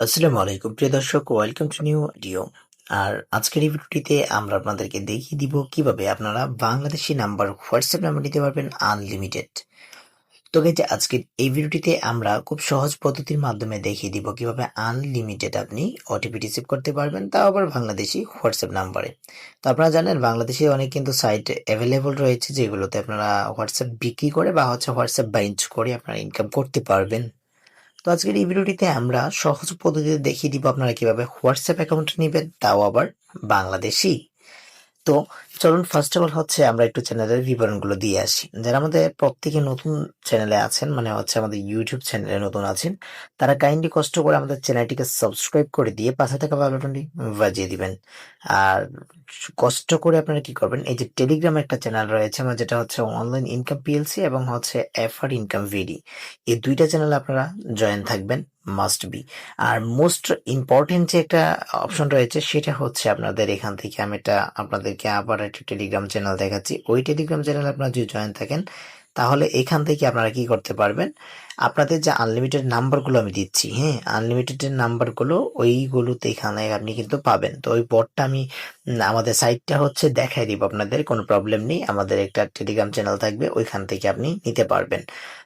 আসসালামু আলাইকুম প্রিয় দর্শক, ওয়েলকাম টু নিউ ভিডিও আর আজকের এই ভিডিওটিতে আমরা আপনাদেরকে দেখিয়ে দিব কীভাবে আপনারা বাংলাদেশি নাম্বার, হোয়াটসঅ্যাপ নাম্বার নিতে পারবেন আনলিমিটেড। তো গেছে আজকের এই ভিডিওটিতে আমরা খুব সহজ পদ্ধতির মাধ্যমে দেখিয়ে দিব কীভাবে আনলিমিটেড আপনি ওটিপি রিসিভ করতে পারবেন তাও আবার বাংলাদেশি হোয়াটসঅ্যাপ নাম্বারে। তো আপনারা জানেন, বাংলাদেশে অনেক কিন্তু সাইট অ্যাভেলেবল রয়েছে যেগুলোতে আপনারা হোয়াটসঅ্যাপ বিক্রি করে বা হচ্ছে হোয়াটসঅ্যাপ বাইঞ্চ করে আপনারা ইনকাম করতে পারবেন। তো আজকের এই ভিডিওটিতে আমরা সহজ পদ্ধতিতে দেখিয়ে দিব আপনারা কীভাবে হোয়াটসঅ্যাপ অ্যাকাউন্ট নেবেন, তাও আবার বাংলাদেশি। তো চলুন ফার্স্ট অফ অল হচ্ছে আমরা একটু চ্যানেলের বিবরণগুলো দিয়ে আসি। যারা আমাদের প্রত্যেকে নতুন চ্যানেলে আছেন মানে হচ্ছে আমাদের ইউটিউব চ্যানেলে নতুন আছেন, তারা কাইন্ডলি কষ্ট করে আমাদের চ্যানেলটিকে সাবস্ক্রাইব করে দিয়ে পাশে থাকা বাটনটি বাজিয়ে দিবেন। আর কষ্ট করে আপনারা কি করবেন, এই যে টেলিগ্রাম একটা চ্যানেল রয়েছে, আমার যেটা হচ্ছে অনলাইন ইনকাম পিএলসি এবং হচ্ছে এফআর ইনকাম ভিডি এই দুইটা চ্যানেলে আপনারা জয়েন থাকবেন মাস্ট বি আর মোস্ট ইম্পর্টেন্ট যে একটা অপশন রয়েছে, সেটা হচ্ছে আপনাদের এখান থেকে আমি এটা আপনাদেরকে আবার একটা টেলিগ্রাম চ্যানেল দেখাচ্ছি। ওই টেলিগ্রাম চ্যানেল আপনারা যদি জয়েন থাকেন, তাহলে এখান থেকে আপনারা কি করতে পারবেন? আপনাদের যে আনলিমিটেড নাম্বারগুলো আমি দিচ্ছি হ্যাঁ? আনলিমিটেড নাম্বারগুলো ওইগুলোতে এখানে আপনি কিন্তু পাবেন। তো ওই বটটা আমি আমাদের সাইটটা হচ্ছে দেখাই দিব আপনাদের, কোনো প্রবলেম নেই। আমাদের একটা টেলিগ্রাম চ্যানেল থাকবে, ওইখান থেকে আপনি নিতে পারবেন।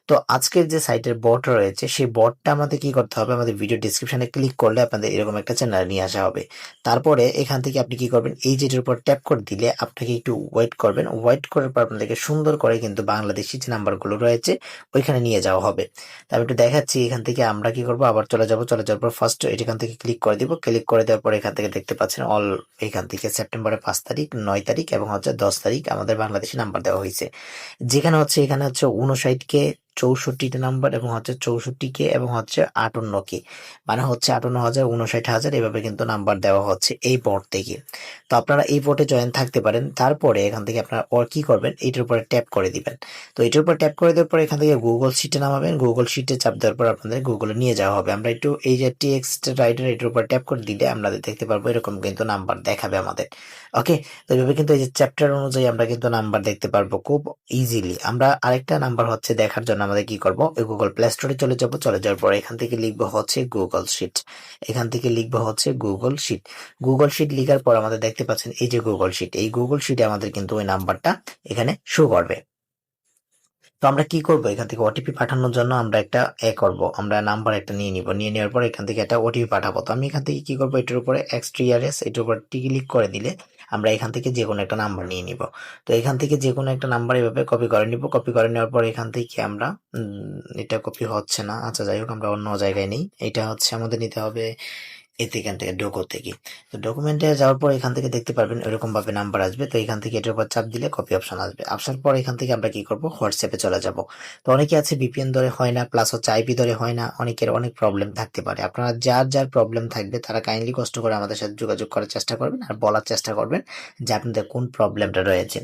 তো আজকের যে সাইটের বট রয়েছে, সেই বটটা আমাদের কি করতে হবে? আমাদের ভিডিও ডিসক্রিপশনে ক্লিক করলে আপনাদের এরকম একটা চ্যানেল নিয়ে আসা হবে। তারপরে এখান থেকে আপনি কি করবেন? এই যেটার উপর ট্যাপ করে দিলে আপনাকে একটু ওয়েট করবেন। ওয়েট করার পর আপনাদেরকে সুন্দর করে কিন্তু বাংলাদেশি যে নাম্বারগুলো রয়েছে, ওইখানে নিয়ে যাওয়া হবে। তা আমি একটু দেখাচ্ছি, এখান থেকে আমরা কি করব? আবার চলে যাব। চলে যাওয়ার পর ফার্স্ট এখান থেকে ক্লিক করে দিব। ক্লিক করে দেওয়ার পর এখান থেকে দেখতে পাচ্ছেন অল এখান থেকে সেপ্টেম্বরের পাঁচ তারিখ, নয় তারিখ এবং হচ্ছে দশ তারিখ আমাদের বাংলাদেশি নাম্বার দেওয়া হয়েছে। যেখানে হচ্ছে, এখানে হচ্ছে উনষাট কে চৌষট্টিটা নাম্বার এবং হচ্ছে চৌষট্টি কে এবং হচ্ছে আটান্ন কে মানে হচ্ছে আটান্ন হাজার উনষাট হাজার এভাবে কিন্তু নাম্বার দেওয়া হচ্ছে এই বোর্ড থেকে। তো আপনারা এই বোর্ডে জয়েন থাকতে পারেন। তারপরে এখান থেকে আপনারা ওর কি করবেন এইটার উপরে ট্যাপ করে দিবেন। তো এটার উপর ট্যাপ করে দেওয়ার পর এখান থেকে গুগল শিটে নামাবেন। গুগল শিটে চাপ দেওয়ার পর আপনাদের গুগলে নিয়ে যাওয়া হবে। আমরা একটু এই যে টেক্সট রাইডার এটার উপর ট্যাপ করে দিলে আমরা দেখতে পারব এরকম কিন্তু নাম্বার দেখাবে আমাদের। ওকে তো এভাবে কিন্তু এই যে চ্যাপ্টার অনুযায়ী আমরা কিন্তু নাম্বার দেখতে পারব খুব ইজিলি আমরা আরেকটা নাম্বার হচ্ছে দেখার জন্য আমাদের কি করব? ওই গুগল প্লে স্টোরে চলে যাব। চলে যাওয়ার পর এখান থেকে লিখব হচ্ছে গুগল শিট এখান থেকে লিখব হচ্ছে গুগল শিট গুগল শিট লিখার পর আমাদের দেখতে পাচ্ছেন, এই যে গুগল শিট এই গুগল শিটে আমাদের কিন্তু ওই নাম্বারটা এখানে শো করবে। তো আমরা কি করব? এখান থেকে ওটিপি পাঠানোর জন্য আমরা একটা এ করব। আমরা নাম্বার একটা নিয়ে নিব। নিয়ে নেওয়ার পর এখান থেকে একটা ওটিপি পাঠাবো। তো আমি এখান থেকে কি করব? এটার উপরে এক্সট্রিয়ারেস এটার উপর ক্লিক করে দিলে আমরা এখান থেকে যে কোনো একটা নাম্বার নিয়ে নিব। তো এখান থেকে যে কোনো একটা নাম্বার এভাবে কপি করে নিব। কপি করে নেওয়ার পর এখান থেকে আমরা এটা কপি হচ্ছে না। আচ্ছা যাই হোক, আমরা অন্য জায়গায় নেই। এটা হচ্ছে আমাদের নিতে হবে এতে এখান থেকে ডোকো থেকে। তো ডকুমেন্টে যাওয়ার পর এখান থেকে দেখতে পারবেন এরকম ভাবে নাম্বার আসবে। তো এখান থেকে এটার উপর চাপ দিলে কপি অপশন আসবে। আসার পর এখান থেকে আমরা কি করব? হোয়াটসঅ্যাপে চলে যাব। তো অনেকে আছে ভিপিএন ধরে হয় না প্লাস হচ্ছে আইপি ধরে হয় না, অনেকের অনেক প্রবলেম থাকতে পারে। আপনারা যার যার প্রবলেম থাকবে, তারা কাইন্ডলি কষ্ট করে আমাদের সাথে যোগাযোগ করার চেষ্টা করবেন আর বলার চেষ্টা করবেন যে আপনাদের কোন প্রবলেমটা রয়েছে।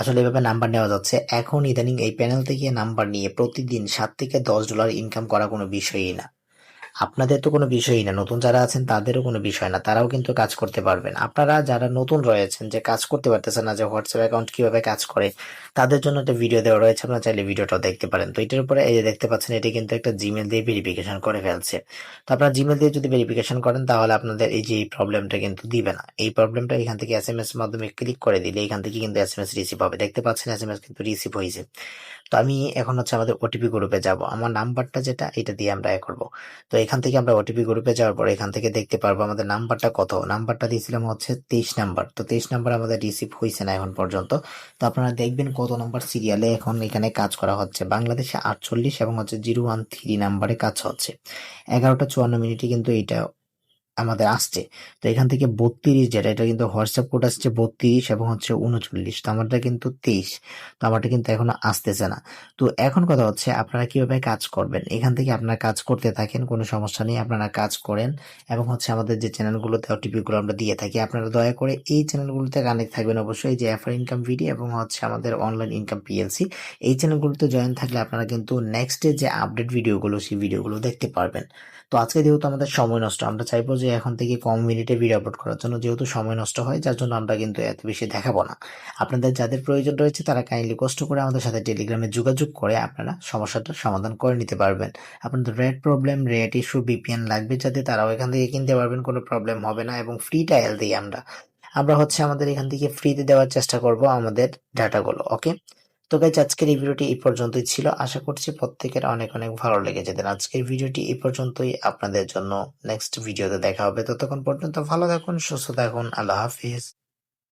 আসলে এভাবে নাম্বার নেওয়া যাচ্ছে। এখন ইদানিং এই প্যানেল থেকে নাম্বার নিয়ে প্রতিদিন সাত থেকে দশ ডলার ইনকাম করা কোনো বিষয়ই না। আপনাদের তো কোনো বিষয়ই না। নতুন যারা আছেন, তাদেরও কোনো বিষয় না। তারাও কিন্তু কাজ করতে পারবেন। আপনারা যারা নতুন রয়েছেন, যে কাজ করতে পারতেছেন না, যে হোয়াটসঅ্যাপ অ্যাকাউন্ট কীভাবে কাজ করে, তাদের জন্য একটা ভিডিও দেওয়া রয়েছে। আপনারা চাইলে ভিডিওটাও দেখতে পারেন। তো এটার উপরে এই যে দেখতে পাচ্ছেন, এটি কিন্তু একটা জিমেল দিয়ে ভেরিফিকেশন করে ফেলছে। তো আপনারা জিমেল দিয়ে যদি ভেরিফিকেশন করেন, তাহলে আপনাদের এই যে এই প্রবলেমটা কিন্তু দিবে না। এই প্রবলেমটা এখান থেকে এস এম এস মাধ্যমে ক্লিক করে দিলে এখান থেকে কিন্তু এস এম এস রিসিভ হবে। দেখতে পাচ্ছেন এস এম এস কিন্তু রিসিভ হয়েছে। তো আমি এখন হচ্ছে আমাদের ওটিপি গ্রুপে যাব। আমার নাম্বারটা যেটা, এটা দিয়ে আমরা এ করব। তো এখান থেকে আমরা ওটিপি গ্রুপে যাওয়ার পর এখান থেকে দেখতে পারব আমাদের নাম্বারটা কত। নাম্বারটা দিয়েছিলাম হচ্ছে তেইশ নাম্বার তো তেইশ নাম্বার আমাদের রিসিভ হয়েছে না এখন পর্যন্ত। তো আপনারা দেখবেন কত নাম্বার সিরিয়ালে এখন এখানে কাজ করা হচ্ছে। বাংলাদেশে আটচল্লিশ এবং হচ্ছে জিরো ওয়ান থ্রি নাম্বারে কাজ হচ্ছে। এগারোটা চুয়ান্ন মিনিটে কিন্তু এইটা আমাদের আসছে। তো এখান থেকে বত্রিশ যেটা, এটা কিন্তু হোয়াটসঅ্যাপ কোড আসছে বত্রিশ এবং হচ্ছে উনচল্লিশ। তো আমারটা কিন্তু তেইশ। তো আমারটা কিন্তু এখনও আসতেছে না। তো এখন কথা হচ্ছে আপনারা কীভাবে কাজ করবেন? এখান থেকে আপনারা কাজ করতে থাকেন, কোনো সমস্যা নেই, আপনারা কাজ করেন এবং হচ্ছে আমাদের যে চ্যানেলগুলোতে ওটিপি গুলো আমরা দিয়ে থাকি, আপনারা দয়া করে এই চ্যানেলগুলোতে কানেক্ট থাকবেন অবশ্যই যে এফআর ইনকাম ভিডিও এবং হচ্ছে আমাদের অনলাইন ইনকাম পিএলসি এই চ্যানেলগুলোতে জয়েন থাকলে আপনারা কিন্তু নেক্সটে যে আপডেট ভিডিওগুলো সেই ভিডিওগুলো দেখতে পারবেন। তো আজকে যেহেতু আমাদের সময় নষ্ট, আমরা চাইব যে এখন থেকে কম মিনিটে ভিডিও আপলোড করার জন্য যেহেতু সময় নষ্ট হয়, যার জন্য আমরা কিন্তু এত বেশি দেখাবো না। আপনাদের যাদের প্রয়োজন রয়েছে, তারা কাইন্ডলি কষ্ট করে আমাদের সাথে টেলিগ্রামে যোগাযোগ করে আপনারা সমস্যাটার সমাধান করে নিতে পারবেন। আপনাদের red problem red issue BPN লাগবে যাতে তারাও এখান থেকে কিনতে পারবেন, কোনো প্রবলেম হবে না এবং ফ্রি ট্রায়াল দিই আমরা। আমরা হচ্ছে আমাদের এখান থেকে ফ্রিতে দেওয়ার চেষ্টা করব আমাদের ডাটাগুলো ওকে তো গাইজ আজকের এই ভিডিওটি এই পর্যন্তই ছিল। আশা করছি প্রত্যেকের অনেক অনেক ভালো লেগেছে। দেন আজকের ভিডিওটি এই পর্যন্তই। আপনাদের জন্য নেক্সট ভিডিওতে দেখা হবে। ততক্ষণ পর্যন্ত ভালো থাকুন, সুস্থ থাকুন। আল্লাহ হাফিজ।